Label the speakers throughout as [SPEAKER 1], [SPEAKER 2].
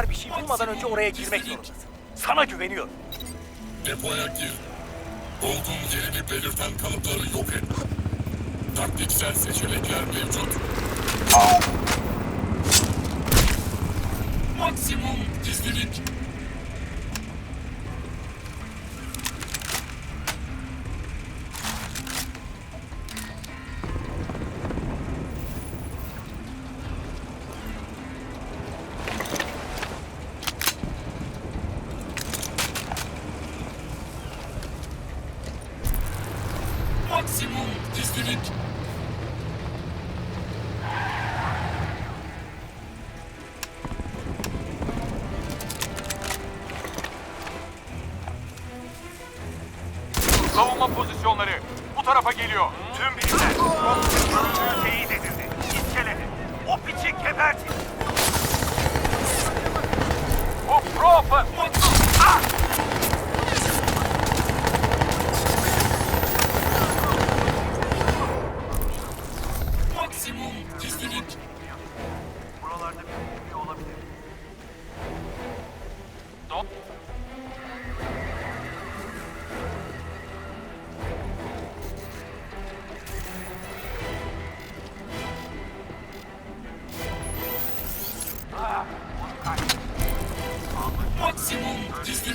[SPEAKER 1] Onlar bir şey bulmadan önce oraya girmek zorundasın. Sana güveniyorum.
[SPEAKER 2] Depoya gir. Olduğun yerini belirten kalıpları yok et. Taktiksel seçenekler mevcut. Maksimum gizlilik.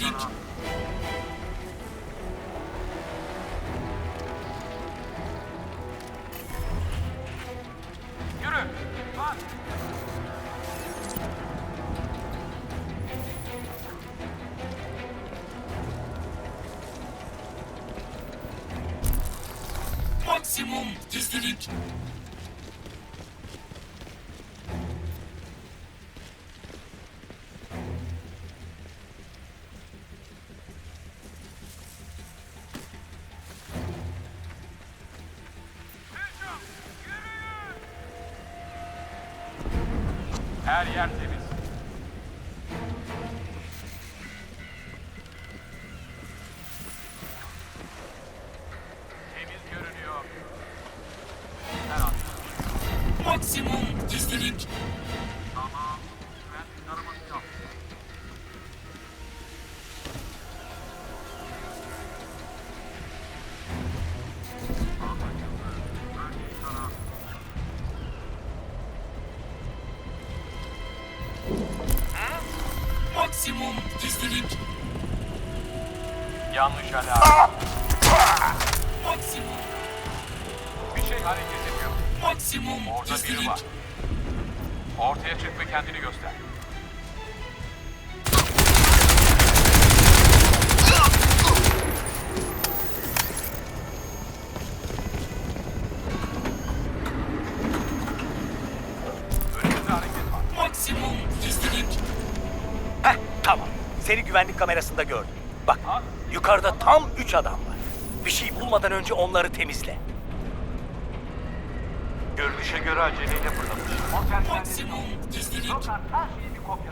[SPEAKER 2] Gizlilik.
[SPEAKER 3] Yürü. Lan.
[SPEAKER 2] Maksimum gizlilik.
[SPEAKER 3] Her yer temiz. Temiz
[SPEAKER 2] Maksimum gizlilik.
[SPEAKER 3] Yanlış alarm.
[SPEAKER 2] Maksimum.
[SPEAKER 3] Bir şey hareket ediyor.
[SPEAKER 2] Maksimum
[SPEAKER 3] Orada biri
[SPEAKER 2] gizlilik.
[SPEAKER 3] var. Ortaya çık ve kendini göster.
[SPEAKER 1] Seni güvenlik kamerasında gördüm. Bak yukarıda tam üç adam var. Bir şey bulmadan önce onları temizle. Görünüşe göre aceleyle fırlamış.
[SPEAKER 2] Maksimum gizlilik.
[SPEAKER 1] her şeyi bir kopya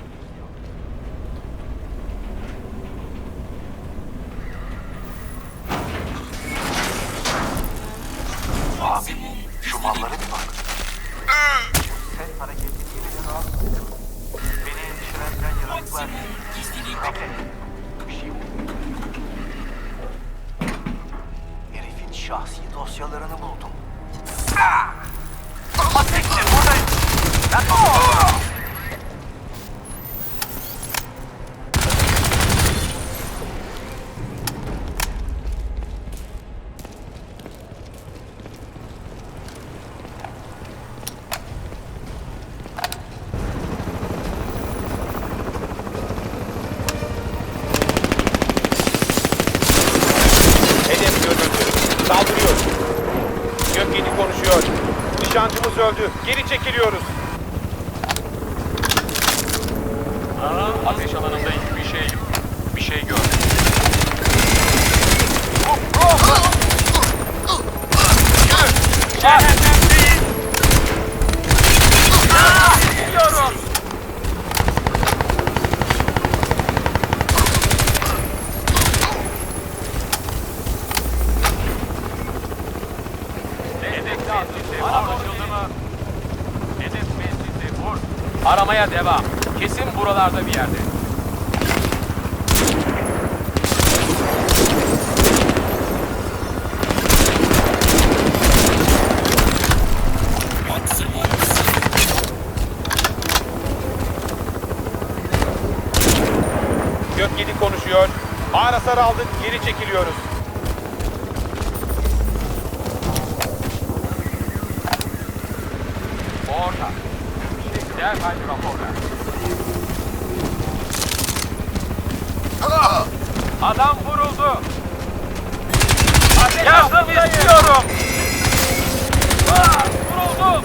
[SPEAKER 3] buralarda bir yerde.
[SPEAKER 4] Gök 7 konuşuyor. Ağır hasar aldık. Geri çekiliyoruz.
[SPEAKER 3] Orada. Derhal rapor ver. Adam vuruldu. Yardım istiyorum. Aa, vuruldu.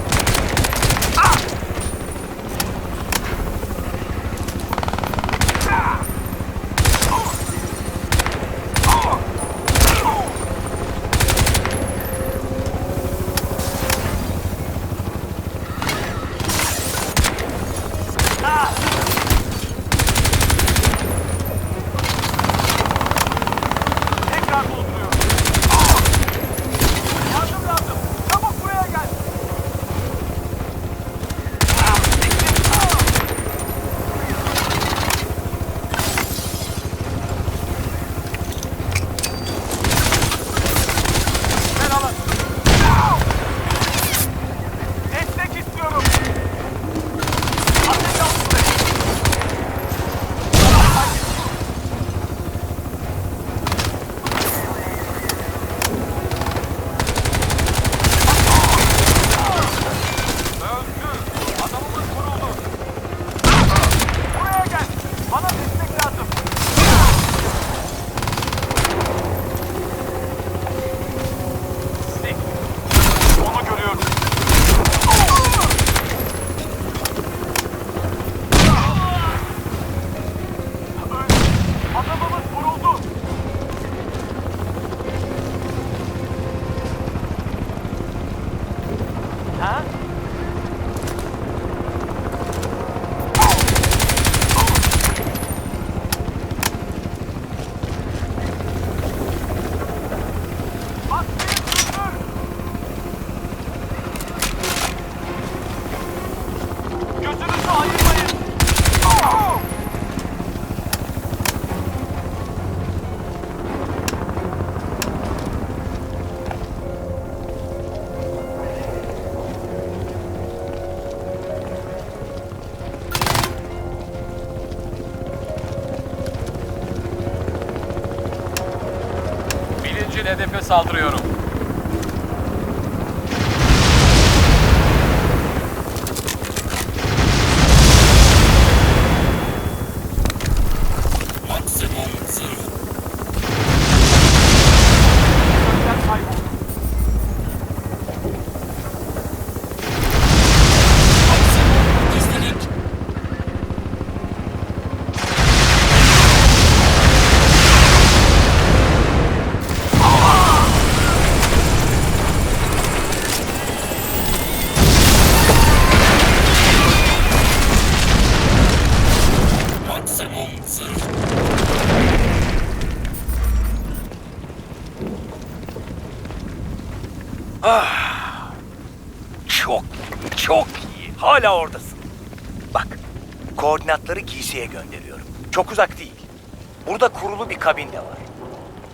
[SPEAKER 3] Hedefe saldırıyorum.
[SPEAKER 1] Giysiye gönderiyorum. Çok uzak değil. Burada kurulu bir kabin de var.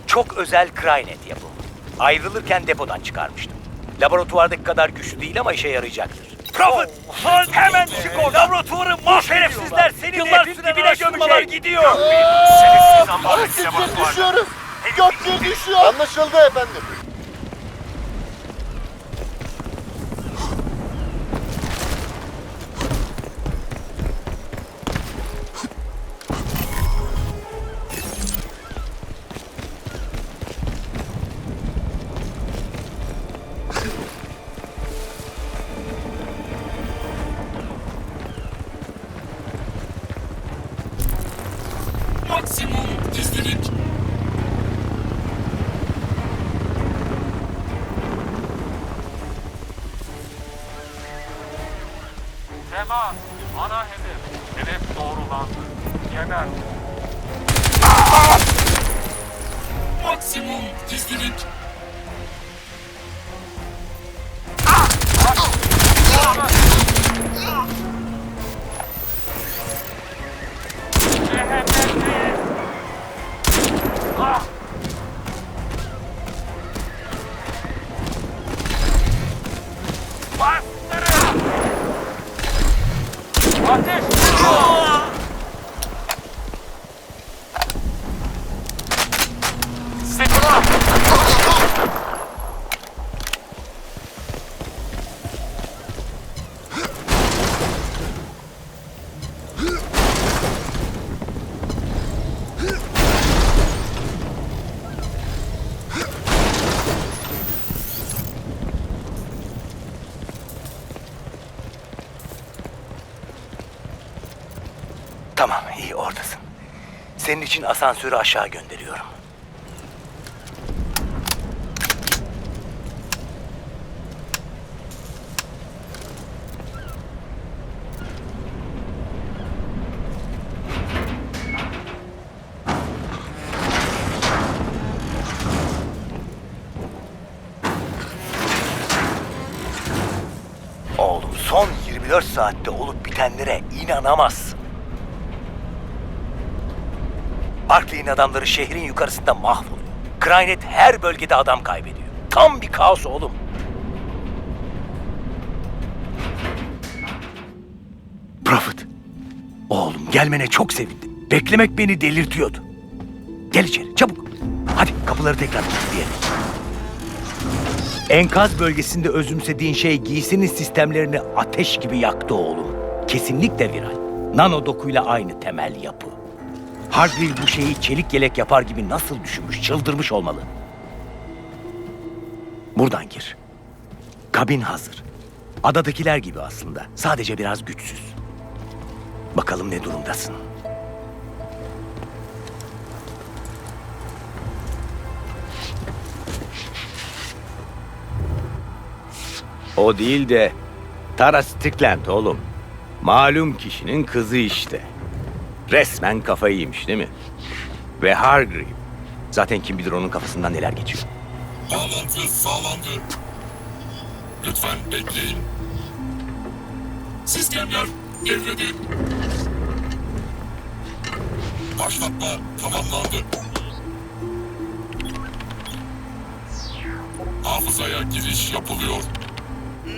[SPEAKER 1] Çok özel Crynet yapımı. Ayrılırken depodan çıkarmıştım. Laboratuvardaki kadar güçlü değil ama işe yarayacaktır. Prophet! hemen çık oradan! Laboratuvarı mahvediyorlar! Şerefsizler seni yıllar dibine gömüyorlar gidiyor! Şerefsiz ambarlık laboratuvarda.
[SPEAKER 2] Düşüyoruz. Gökyüzü düşüyor. Anlaşıldı efendim.
[SPEAKER 5] Maksimum gizlilik.
[SPEAKER 3] Temas. Ana hedef. Hedef doğrulandı. Geber.
[SPEAKER 5] Maksimum gizlilik.
[SPEAKER 4] Tamam, iyi oradasın. Senin için asansörü aşağı gönderiyorum. Oğlum son 24 saatte olup bitenlere inanamazsın. Barclay'in adamları şehrin yukarısında mahvoluyor. Crynet her bölgede adam kaybediyor. Tam bir kaos oğlum. Prophet. Oğlum gelmene çok sevindim. Beklemek beni delirtiyordu. Gel içeri çabuk. Hadi kapıları tekrar kilitleyelim. Enkaz bölgesinde özümsediğin şey giysinin sistemlerini ateş gibi yaktı oğlum. Kesinlikle viral. Nano dokuyla aynı temel yapı. Hargreave bu şeyi çelik yelek yapar gibi nasıl düşünmüş, çıldırmış olmalı. Buradan gir. Kabin hazır. Adadakiler gibi aslında. Sadece biraz güçsüz. Bakalım ne durumdasın.
[SPEAKER 1] O değil de Tara Strickland oğlum. Malum kişinin kızı işte. Resmen kafayı yemiş değil mi? Ve Hargreave. Zaten kim bilir onun kafasından neler geçiyor.
[SPEAKER 2] Bağlantı sağlandı. Lütfen bekleyin. Sistemler devrede. Başlatma tamamlandı. Hafızaya giriş yapılıyor.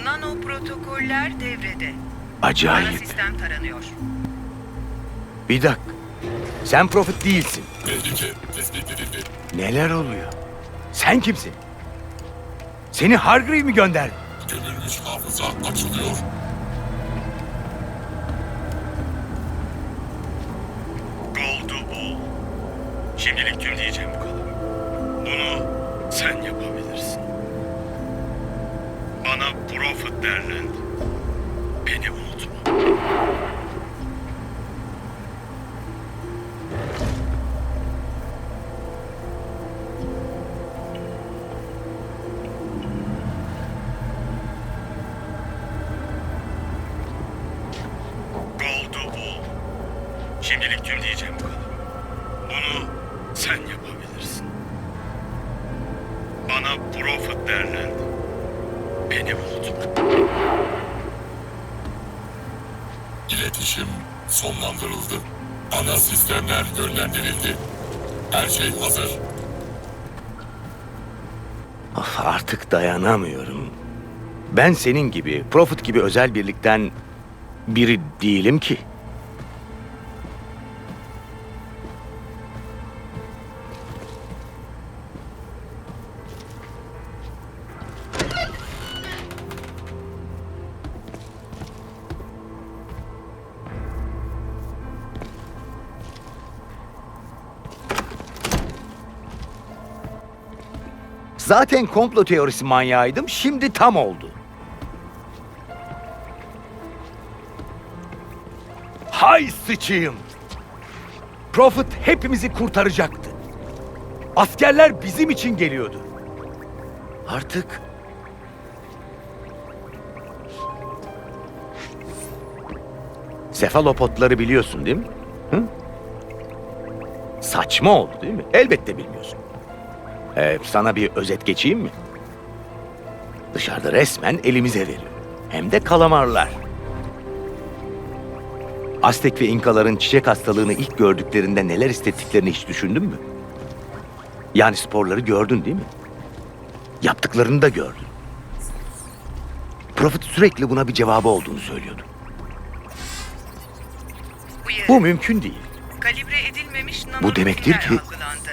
[SPEAKER 6] Nano protokoller devrede. Ana
[SPEAKER 1] Acayip.
[SPEAKER 6] sistem taranıyor.
[SPEAKER 1] Bir dakika. Sen Prophet değilsin. Neler oluyor? Sen kimsin? Seni Hargreave mi gönderdi?
[SPEAKER 2] Gömülmüş hafıza açılıyor.
[SPEAKER 7] Oldu bu. Şimdilik tüm diyeceğim bu kadar. Bunu sen yapabilirsin. Bana Prophet derlendi. Beni unutma.
[SPEAKER 2] Ana sistemler yönlendirildi. Her şey hazır.
[SPEAKER 1] Of, artık dayanamıyorum. Ben senin gibi, Prophet gibi özel birlikten biri değilim ki. Zaten komplo teorisi manyağıydım, şimdi tam oldu. Hay sıçayım! Prophet hepimizi kurtaracaktı. Askerler bizim için geliyordu. Artık... Sefalopotları biliyorsun değil mi? Hı? Saçma oldu değil mi? Elbette bilmiyorsun. Ee, sana bir özet geçeyim mi? Dışarıda resmen elimize veriyor. Hem de kalamarlar. Aztek ve İnkaların çiçek hastalığını ilk gördüklerinde neler hissettiklerini hiç düşündün mü? Yani sporları gördün değil mi? Yaptıklarını da gördün. Prophet sürekli buna bir cevabı olduğunu söylüyordu. Bu mümkün değil.
[SPEAKER 6] Kalibre edilmemiş
[SPEAKER 1] Bu demektir ki-
[SPEAKER 6] algılandı.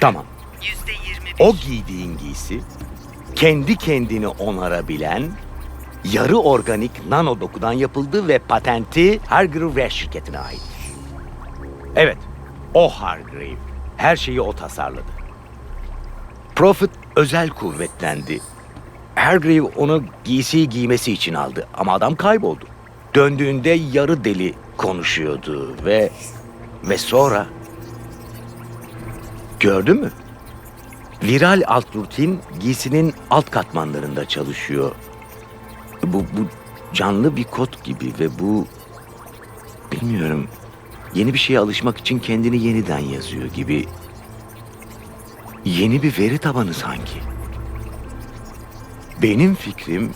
[SPEAKER 1] Tamam. O giydiğin giysi kendi kendini onarabilen yarı organik nano dokudan yapıldı ve patenti Hargrave şirketine ait. Evet, o Hargrave. Her şeyi o tasarladı. Profit özel kuvvetlendi. Hargrave onu giysiyi giymesi için aldı ama adam kayboldu. Döndüğünde yarı deli konuşuyordu ve ve sonra gördün mü? Viral alt rutin giysinin alt katmanlarında çalışıyor. Bu, bu canlı bir kod gibi ve bu... Bilmiyorum. Yeni bir şeye alışmak için kendini yeniden yazıyor gibi. Yeni bir veri tabanı sanki. Benim fikrim...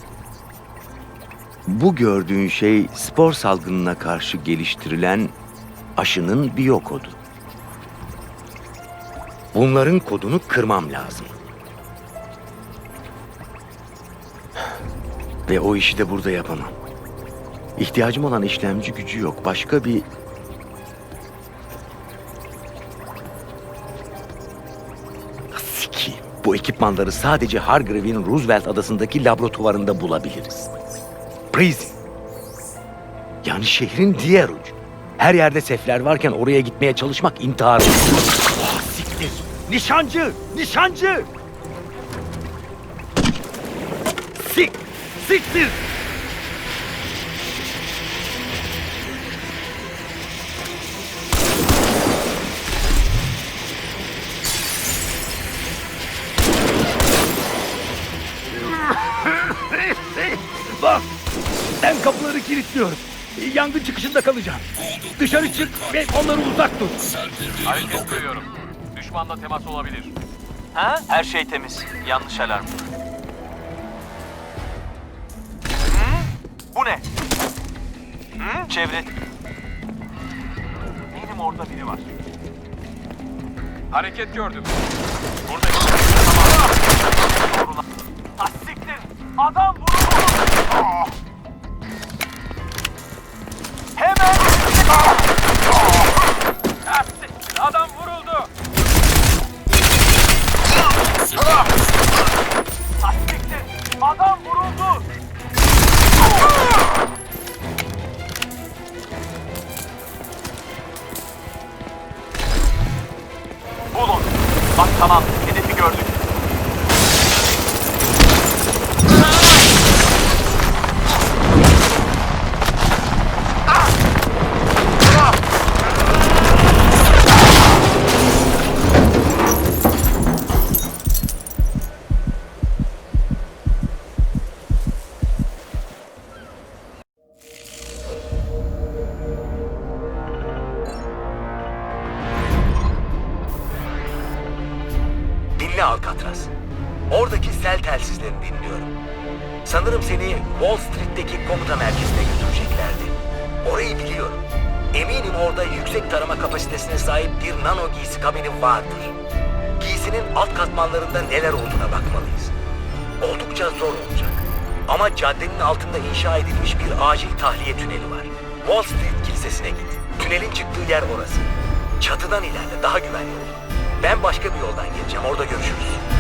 [SPEAKER 1] Bu gördüğün şey spor salgınına karşı geliştirilen aşının biyokodu. Bunların kodunu kırmam lazım. Ve o işi de burada yapamam. İhtiyacım olan işlemci gücü yok. Başka bir... Sikiyim. Bu ekipmanları sadece Hargrave'in Roosevelt adasındaki laboratuvarında bulabiliriz. Prison. Yani şehrin diğer ucu. Her yerde sefler varken oraya gitmeye çalışmak intihar. Nişancı! Nişancı! Sik! Siktir! Bak! Ben kapıları kilitliyorum. Yangın çıkışında kalacağım. Dışarı çık ve onları uzak tut.
[SPEAKER 3] Hareket duyuyorum. Düşmanla temas olabilir.
[SPEAKER 8] Ha? Her şey temiz. Yanlış alarm. Bu ne? Çevre.
[SPEAKER 3] Benim orada biri var. Hareket gördüm. Burada Tamam. Siktir. Adam vuruldu.
[SPEAKER 8] Tamam. Hedefi gördük.
[SPEAKER 4] Dinliyorum. Sanırım seni Wall Street'teki komuta merkezine götüreceklerdi. Orayı biliyorum. Eminim orada yüksek tarama kapasitesine sahip bir nano giysi kabini vardır. Giysinin alt katmanlarında neler olduğuna bakmalıyız. Oldukça zor olacak. Ama caddenin altında inşa edilmiş bir acil tahliye tüneli var. Wall Street Kilisesi'ne git. Tünelin çıktığı yer orası. Çatıdan ilerle, daha güvenli olur. Ben başka bir yoldan geleceğim, orada görüşürüz.